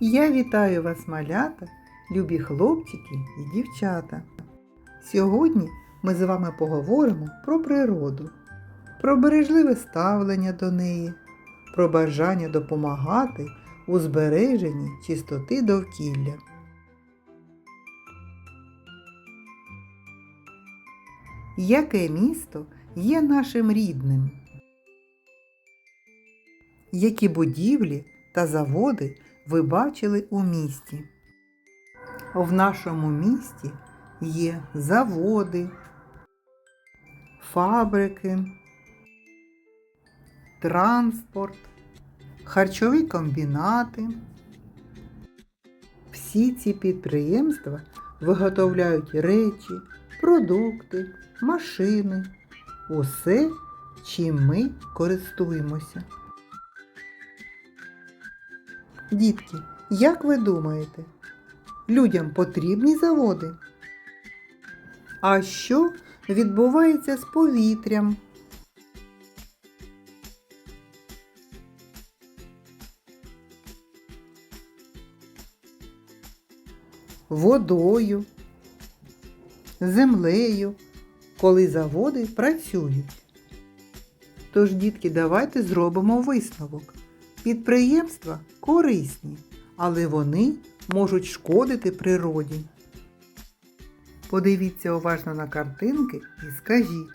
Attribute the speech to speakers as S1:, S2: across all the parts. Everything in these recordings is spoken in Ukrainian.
S1: Я вітаю вас, малята, любі хлопчики і дівчата. Сьогодні ми з вами поговоримо про природу, про бережливе ставлення до неї, про бажання допомагати у збереженні чистоти довкілля. Яке місто є нашим рідним? Які будівлі та заводи ви бачили у місті? В нашому місті є заводи, фабрики, транспорт, харчові комбінати. Всі ці підприємства виготовляють речі, продукти, машини, усе, чим ми користуємося. Дітки, як ви думаєте, людям потрібні заводи? А що відбувається з повітрям? Водою, землею, коли заводи працюють. Тож, дітки, давайте зробимо висновок. Підприємства корисні, але вони можуть шкодити природі. Подивіться уважно на картинки і скажіть,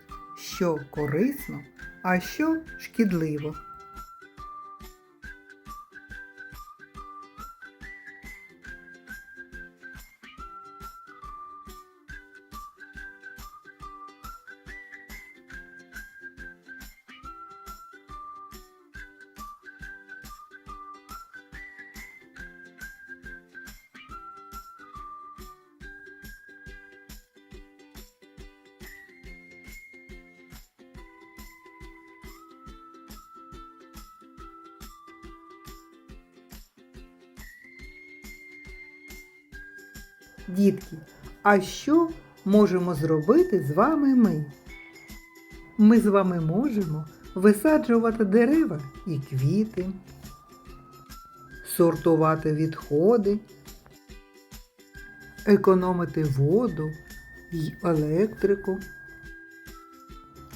S1: що корисно, а що шкідливо. Дітки, а що можемо зробити з вами ми? Ми з вами можемо висаджувати дерева і квіти, сортувати відходи, економити воду й електрику.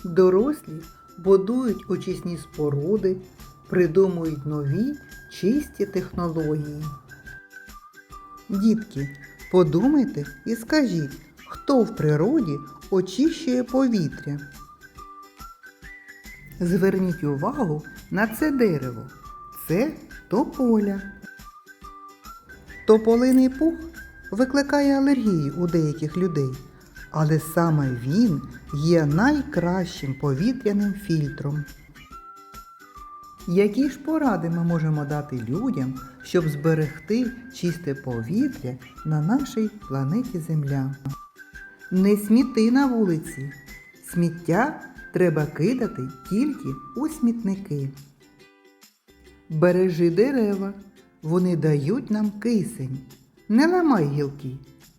S1: Дорослі будують очисні споруди, придумують нові чисті технології. Дітки, подумайте і скажіть, хто в природі очищує повітря? Зверніть увагу на це дерево. Це тополя. Тополиний пух викликає алергію у деяких людей, але саме він є найкращим повітряним фільтром. Які ж поради ми можемо дати людям, щоб зберегти чисте повітря на нашій планеті Земля? Не сміти на вулиці. Сміття треба кидати тільки у смітники. Бережи дерева, вони дають нам кисень. Не ламай гілки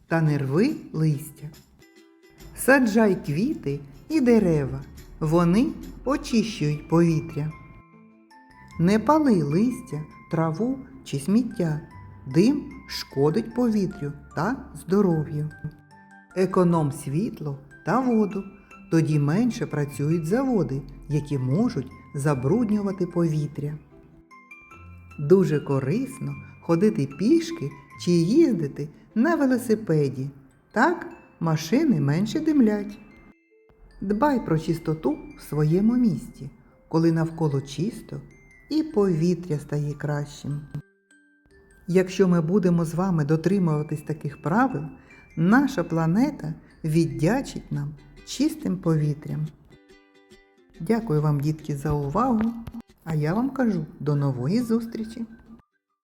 S1: та не рви листя. Саджай квіти і дерева, вони очищують повітря. Не пали листя, траву чи сміття. Дим шкодить повітрю та здоров'ю. Економ світло та воду. Тоді менше працюють заводи, які можуть забруднювати повітря. Дуже корисно ходити пішки чи їздити на велосипеді. Так машини менше димлять. Дбай про чистоту в своєму місті, коли навколо чисто і повітря стає кращим. Якщо ми будемо з вами дотримуватись таких правил, наша планета віддячить нам чистим повітрям. Дякую вам, дітки, за увагу, а я вам кажу до нової зустрічі!